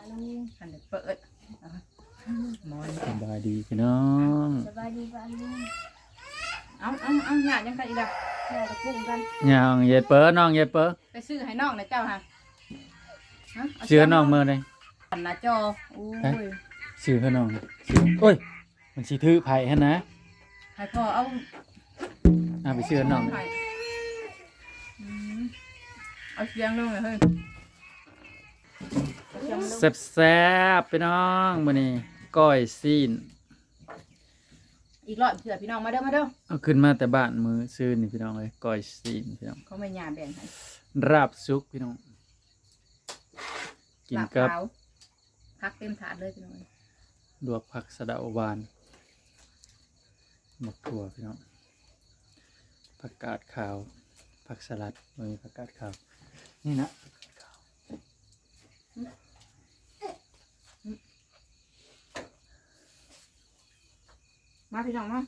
าลุงอันเด็กเปิดอะหมอนสบายดีพี่น้องสบายดีป้าลุงเอาเอาเอาหยาดยังกันอีกแล้วแม่ตะปุ้งกันย่างเย็ดเปิ้น้องเย็ดเปิ้ไปซื้อให้น้องนะเจ้าฮะฮะาเชื่อน้องเมื่อเลยหันหน้าจอโอ้ยชื่อเขาน้องชื่อโอ้ยมันสิถือไผ่ฮะนะให้พ่อเอาเอาไปเชื่อน้องให้อืมเอาเสียงลงเลยเฮ้ย แซ่บแซ่บๆพี่น้องมื้อนี้ก้อยซีน อีกรอบเถื่อพี่น้องมาเด้อมาเด้อเอาขึ้นมาแต่บ้านมือซื้อนี่พี่น้องเลยก้อยซีนพี่น้องเขาไม่หยาแบ่งให้ราบซุกพี่น้อง กินกับลาขาวพักเต็มถาดเลยพี่น้องลวกผักสะเดาหวานหมกถั่วพี่น้องผักกาดขาวผักสลัดมีผักกาดขาวนี่นะ มาพี่น้องมา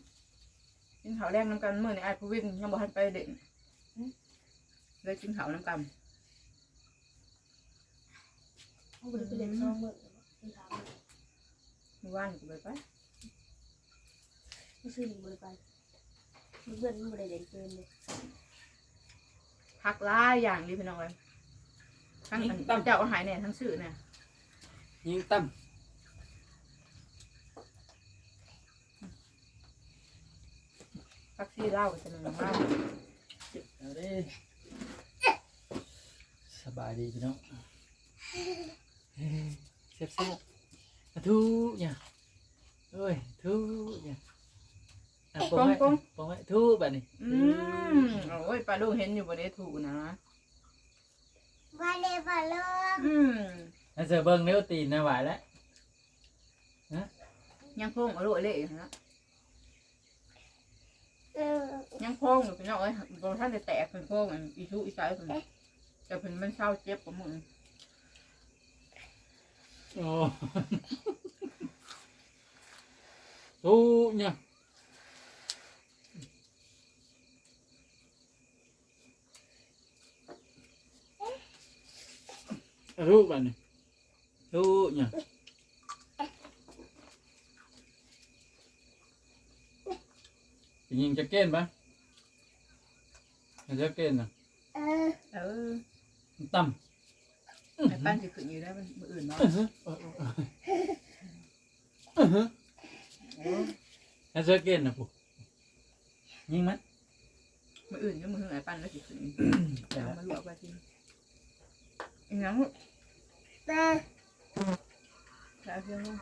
กินข้าวแรงน้ำกันมื้อนี้ไอ้ายผู้วิ่งยังบ่ทันไปเด่นเลยกินข้าวน้ำกันเขาไปเล่นซองมือไปถามเมื่อวานกูไปไปไม่ซื้อหนึ่งมือไปเพื่อนมันไม่ได้เล่นเกินเลยพักหลายอย่างดีพี่น้องเลยทั้งอันเจ้าเอาหายเนี่ยทั้งสื่อเนี่ยยิงตั้ม พักซี่เหล้าจะหนึ่งเหล้าเอาดิสบายดีพี่น้องเฮ้ยเสียบเสียบอะทูเนี่ยเอ้ยทูเนี่ยอะปองไว้ปองไว้ทูแบบนี้อืมโอ้ยปลาลูกเห็นอยู่บนเดถูกนะวาเลบาลงอืมอันเสือเบิ้งเนื้อตีนนะไหวแล้วยังโพงเอาลูกเละอยู่นะเออ ยังโพงอยู่พี่น้องเอ้ยบางท่านจะแตกเป็นโพงอันอีชูอีสายเป็นแต่เป็นมันเศร้าเจ็บกว่ามึงโอ้ทูเนี่ยทูแบบนี้ทูเนี่ย ยิงจะเก้นปะจะเก้นนะเออเออตั้มไอ้ปั้นสิขึ้นอยู่ได้มันมืออื่นเนาะให้เสื้อเกณฑ์นะปุ๊ยิงมั้ยมืออื่นก็มือไอ้ปั้นแล้วสิขึ้นแต่เอาละมาลวกไปทีอีกงั้นแต่แล้วเพียงลง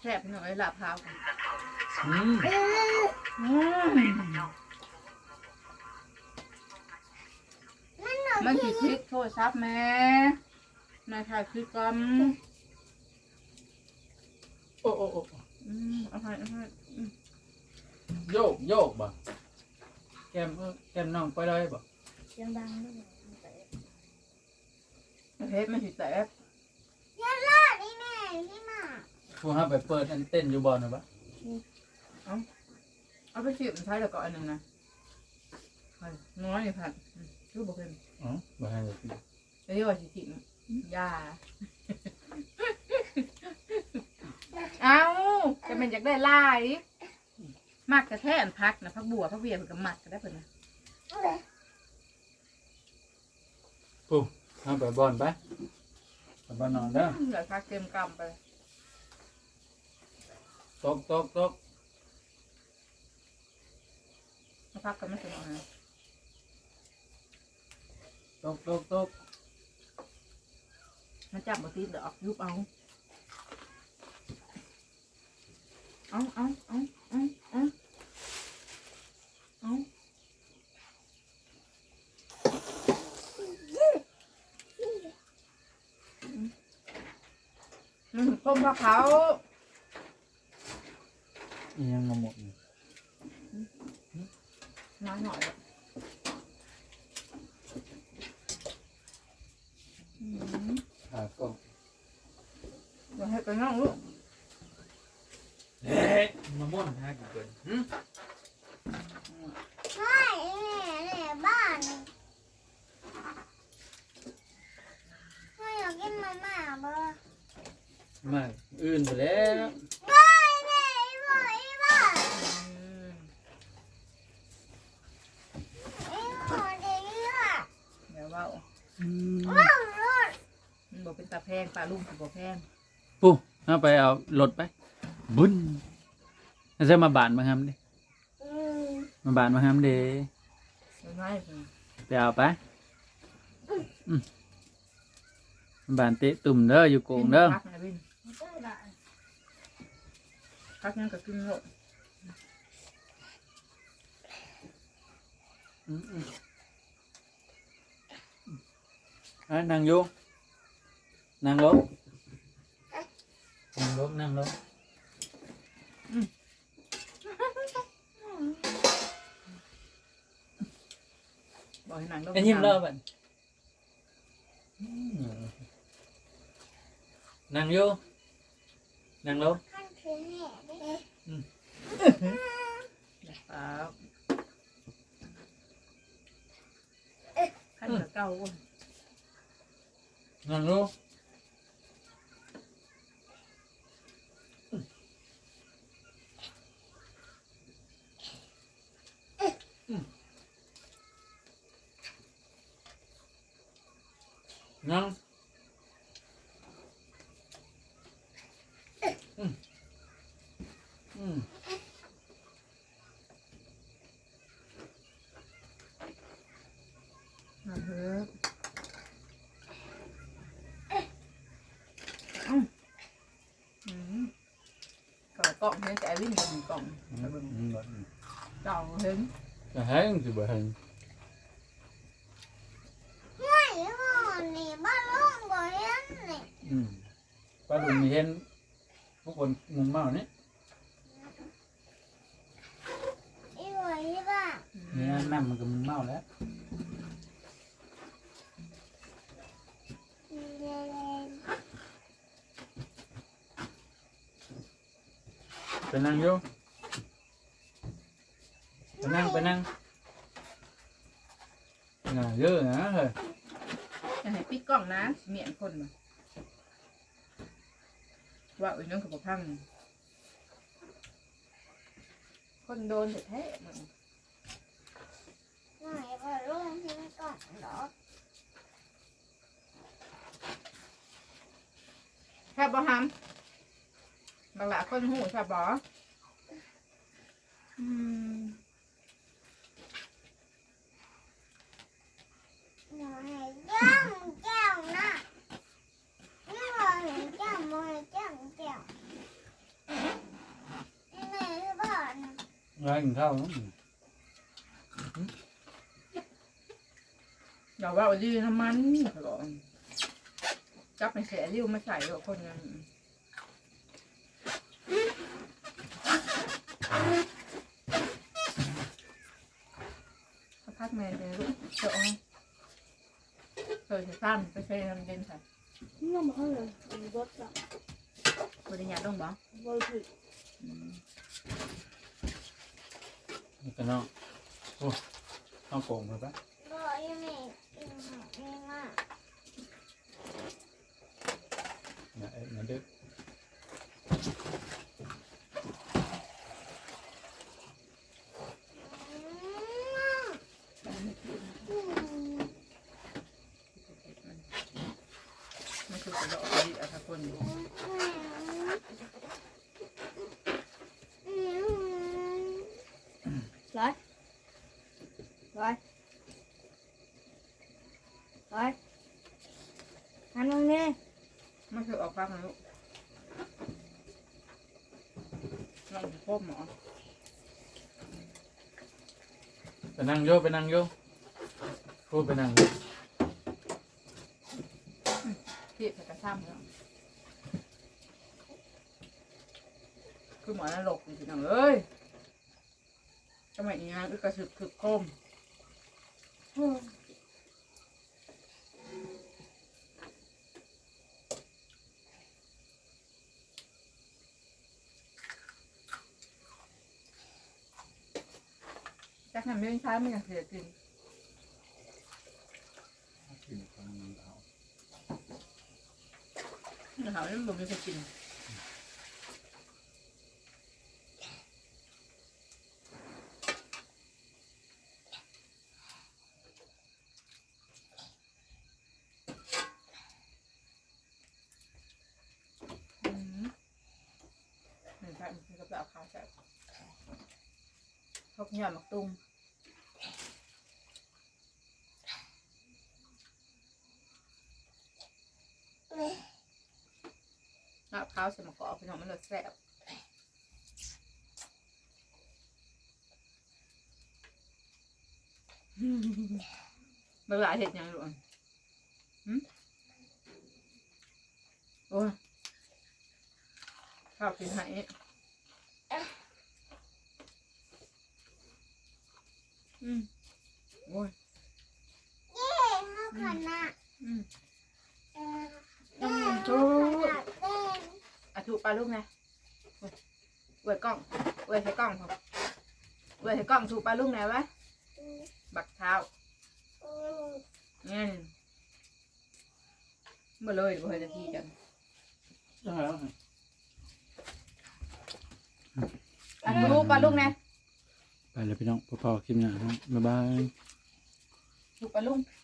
แซ่บหน่อยลาบพร้าวกันอืมเอออืมมันหนูมันสิคลิกโทรศัพท์แม่นายถ่ายคลิปกันโอ้โอ้โอ้อืมเอาให้เอาให้อืมโยกโยกบ่แก้มเอ้อแก้มน้องไปเลยบ่เสียงดังนะประเทศมันสิแตก อย่าลาดนี่แม่ที่มา ผู้ห้าไปเปิดอันเต้นอยู่บ่อนะบ่เอาไปชิมใช้แล้วก็อันหนึ่งนะไปน้อยนี่ผัดอืมคือบอกเป็นอ๋อบ่ให้เลยพี่เรียกว่าสิชิมยาเอาจะเป็นอยากได้ลายมากกระแทนพักนะพักบัวพักเบียร์มันก็มักก็ได้เพิ่นนะผู้ห้าไปบ่อนไปไปบ่อนนอนเด้อเหลือพักเต็มกำไป ตกตกตกมาพักกันไม่ถึงนะตกตกตกมันจับมาตีเดอกยุบเอาเอาเอาเอาเอาเอาเอามันถึงต้มพะเขาอีห ยังมาหมดน้อยหน่อยอ่าก็มาให้กันน้องลูกเอ๊ะมาม่อนฮะกี่คนหืมไม่เนี่ยบ้านไม่อยากกินมาม่าบ่ไม่อื่นไปแล้วาแพงปลาลุงสิบ่แพงปุ๊เอาไปเอารถไป บุญเอาใช่มาบานมาทำดิมาบานมาทำดิไม่ไม่เพิ่นไปเอาไปอืมมาบานเตะตุ่มเด้ออยู่โกงเด้อ พักนะวินพักยังก็กินโลดอืมอืมอะนั่งอยู่ นั่งลงนั่งลงนั่งลงบอกให้หนังลงไอ้ยิ้มเล่าบันนั่งอยู่นั่งลงครับขั้นกับเก่าบ่นั่งลง นั่งอืมอืมมาเถอะอืมอืมก่อกล่ องเนี่ยแต่ไอ้วิ่งก็มีกล่องไปเบิ่งเก่าเห็นจะให้สิบ่ให้อืมป้าลุงมีเห็นพวกคนมุมเมาเนี่ยเนี่ยน้ำมันก็มุมเมาแล้วไปนั่งอยู่ไปนั่งไปนั่งน่าเยอะนะเฮ้ยจะให้ปิดกล้องนะเมียนคนมา ว่าอุ้ยน้องกับพังคนโดนแท้ๆมันแค่บอฮัมบางหลาคนหูแค่บออืม ร้านกินข้าวเนอะอย่าว่าดีน้ำมันหรอกจับไปแสริ้วมาใส่หรอกคนนั้นพักแม่เลยลูกเจาะเคยจะซ้ำไปใช้น้ำเย็นค่ะน้ำมันเลยรถละบริญญาต้องบอกบริสุทธิ์ นี่ก็เนาะโอ้เอาโป่งไปปะเนี่ยเอ็ดมาดึกมันคือกระโดดไปอัตคนอยู่ ร้อยร้อยร้อยหันมองนี่ มันคือออกพักนะลูก ลองพบหมอไปนั่งโยไปนั่งโยพูดไปนั่งโยที่ใส่กระซ้ำแล้วคือหมอนรกจริงๆเอ้ยทำไมอีนางอึกกระสึกถึกโคม จักทำไม่ใช้ไม่อยากเสียกินกินของมันเอาเขาเนี่ยบ่มีใครกินอืมเหมือนกันมันก็แบบขาวแซ่บ พกหย่อนหมักตุ้มลาบข้าวใส่มะกอกพี่น้องมันรสแซ่บเมื่อไรเห็ดยังหลวงหืมโอ้ยข้าวกินไหอืมโอ้ย เย้เขาขนาด อืม เออ อืม ข ถูก นาดเต้น อะถูกปลาลูกนะเวยกล้อง เวยใส่กล้องพอเวยใส่กล้องถูกปลาลูกไหนวะอืมบักเท้าอืมเนี่ยมาเลยบ่เคยจะทีกันได้แล้วอะถูกปลาลูกนะไปเลยพี่น้องพอๆคลิปหน้าครับบ๊ายบายถูกปลาลูกบ